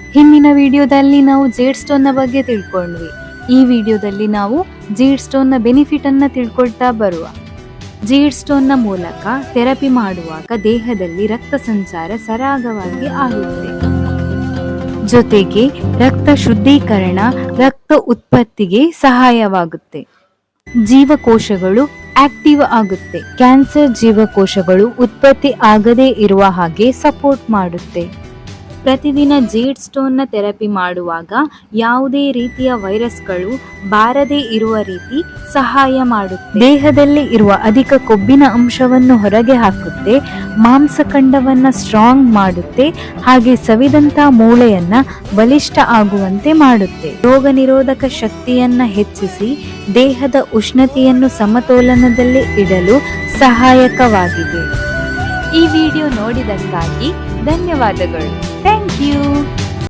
ಹಿಂದಿನ ವಿಡಿಯೋದಲ್ಲಿ ನಾವು ಜೇಡ್ ಸ್ಟೋನ್ನ ಬಗ್ಗೆ ತಿಳ್ಕೊಂಡ್ವಿ. ಈ ವಿಡಿಯೋದಲ್ಲಿ ನಾವು ಜೇಡ್ ಸ್ಟೋನ್ನ ಬೆನಿಫಿಟ್ ಅನ್ನ ತಿಳ್ಕೊಳ್ತಾ ಬರುವ. ಜೇಡ್ ಸ್ಟೋನ್ನ ಮೂಲಕ ಥೆರಪಿ ಮಾಡುವಾಗ ದೇಹದಲ್ಲಿ ರಕ್ತ ಸಂಚಾರ ಸರಾಗವಾಗಿ ಆಗುತ್ತೆ. ಜೊತೆಗೆ ರಕ್ತ ಶುದ್ಧೀಕರಣ, ರಕ್ತ ಉತ್ಪತ್ತಿಗೆ ಸಹಾಯವಾಗುತ್ತೆ. ಜೀವಕೋಶಗಳು ಆಕ್ಟಿವ್ ಆಗುತ್ತೆ. ಕ್ಯಾನ್ಸರ್ ಜೀವಕೋಶಗಳು ಉತ್ಪತ್ತಿ ಆಗದೇ ಇರುವ ಹಾಗೆ ಸಪೋರ್ಟ್ ಮಾಡುತ್ತೆ. ಪ್ರತಿದಿನ ಜೇಡ್ ಸ್ಟೋನ್ನ ಥೆರಪಿ ಮಾಡುವಾಗ ಯಾವುದೇ ರೀತಿಯ ವೈರಸ್ಗಳು ಬಾರದೇ ಇರುವ ರೀತಿ ಸಹಾಯ ಮಾಡುತ್ತೆ. ದೇಹದಲ್ಲಿ ಇರುವ ಅಧಿಕ ಕೊಬ್ಬಿನ ಅಂಶವನ್ನು ಹೊರಗೆ ಹಾಕುತ್ತೆ, ಮಾಂಸಖಂಡವನ್ನು ಸ್ಟ್ರಾಂಗ್ ಮಾಡುತ್ತೆ, ಹಾಗೆ ಸವಿದಂತ ಮೂಳೆಯನ್ನ ಬಲಿಷ್ಠ ಆಗುವಂತೆ ಮಾಡುತ್ತೆ. ರೋಗ ನಿರೋಧಕ ಶಕ್ತಿಯನ್ನ ಹೆಚ್ಚಿಸಿ ದೇಹದ ಉಷ್ಣತೆಯನ್ನು ಸಮತೋಲನದಲ್ಲಿ ಇಡಲು ಸಹಾಯಕವಾಗಿದೆ. ಈ ವಿಡಿಯೋ ನೋಡಿದಕ್ಕಾಗಿ ಧನ್ಯವಾದಗಳು. Thank you